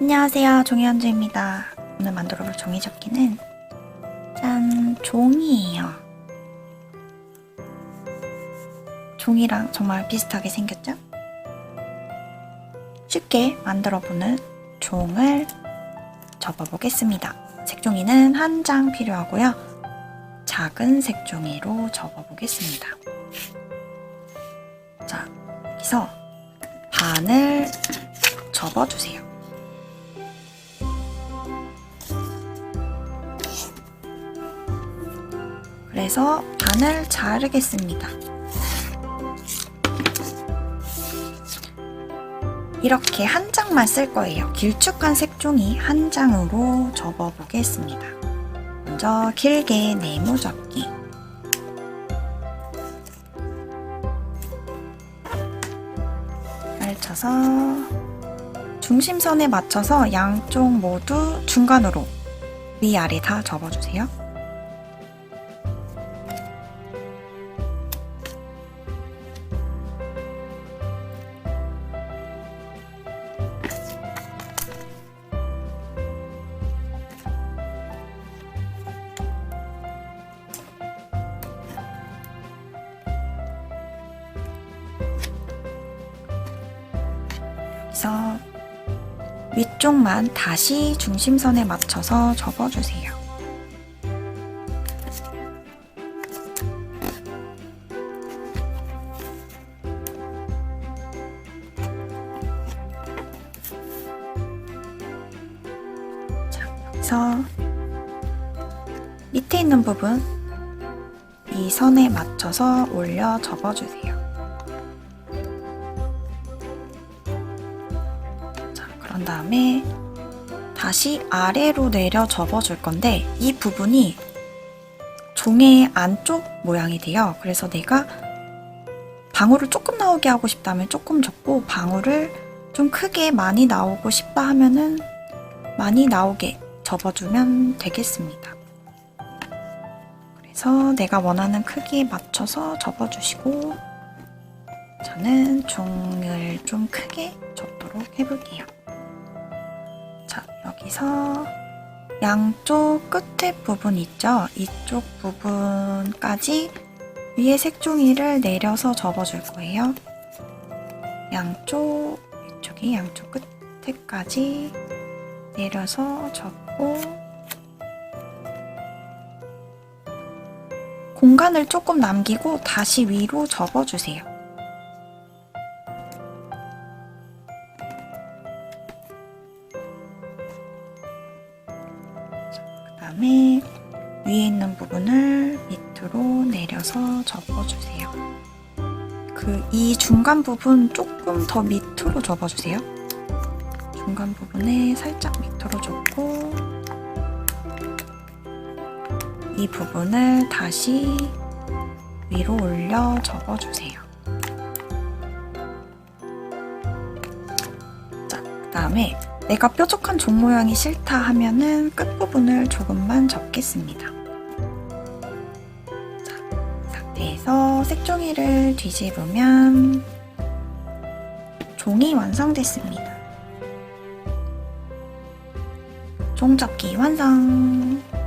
안녕하세요. 종이현주입니다. 오늘 만들어 볼 종이 접기는 짠! 종이에요. 종이랑 정말 비슷하게 생겼죠? 쉽게 만들어보는 종을 접어보겠습니다. 색종이는 한 장 필요하고요. 작은 색종이로 접어보겠습니다. 자, 여기서 반을 접어주세요. 그래서 반을 자르겠습니다. 이렇게 한 장만 쓸 거예요. 길쭉한 색종이 한 장으로 접어 보겠습니다. 먼저 길게 네모 접기. 펼쳐서 중심선에 맞춰서 양쪽 모두 중간으로 위아래 다 접어주세요. 그래서 위쪽만 다시 중심선에 맞춰서 접어주세요. 자, 여기서 밑에 있는 부분 이 선에 맞춰서 올려 접어주세요. 자, 그런 다음에 다시 아래로 내려 접어줄 건데 이 부분이 종의 안쪽 모양이 돼요. 그래서 내가 방울을 조금 나오게 하고 싶다면 조금 적고 방울을 좀 크게 많이 나오고 싶다 하면은 많이 나오게 접어주면 되겠습니다. 그래서 내가 원하는 크기에 맞춰서 접어주시고 저는 종을 좀 크게 접도록 해볼게요. 자, 여기서 양쪽 끝에 부분 있죠? 이쪽 부분까지 위에 색종이를 내려서 접어줄 거예요. 양쪽, 이쪽이 양쪽 끝에까지 내려서 접고 공간을 조금 남기고 다시 위로 접어주세요. 다음에 위에 있는 부분을 밑으로 내려서 접어주세요. 그 이 중간 부분 조금 더 밑으로 접어주세요. 중간 부분에 살짝 밑으로 접고 이 부분을 다시 위로 올려 접어주세요. 자, 그 다음에 내가 뾰족한 종 모양이 싫다 하면은 끝부분을 조금만 접겠습니다. 자, 이 상태에서 색종이를 뒤집으면 종이 완성됐습니다. 종접기 완성!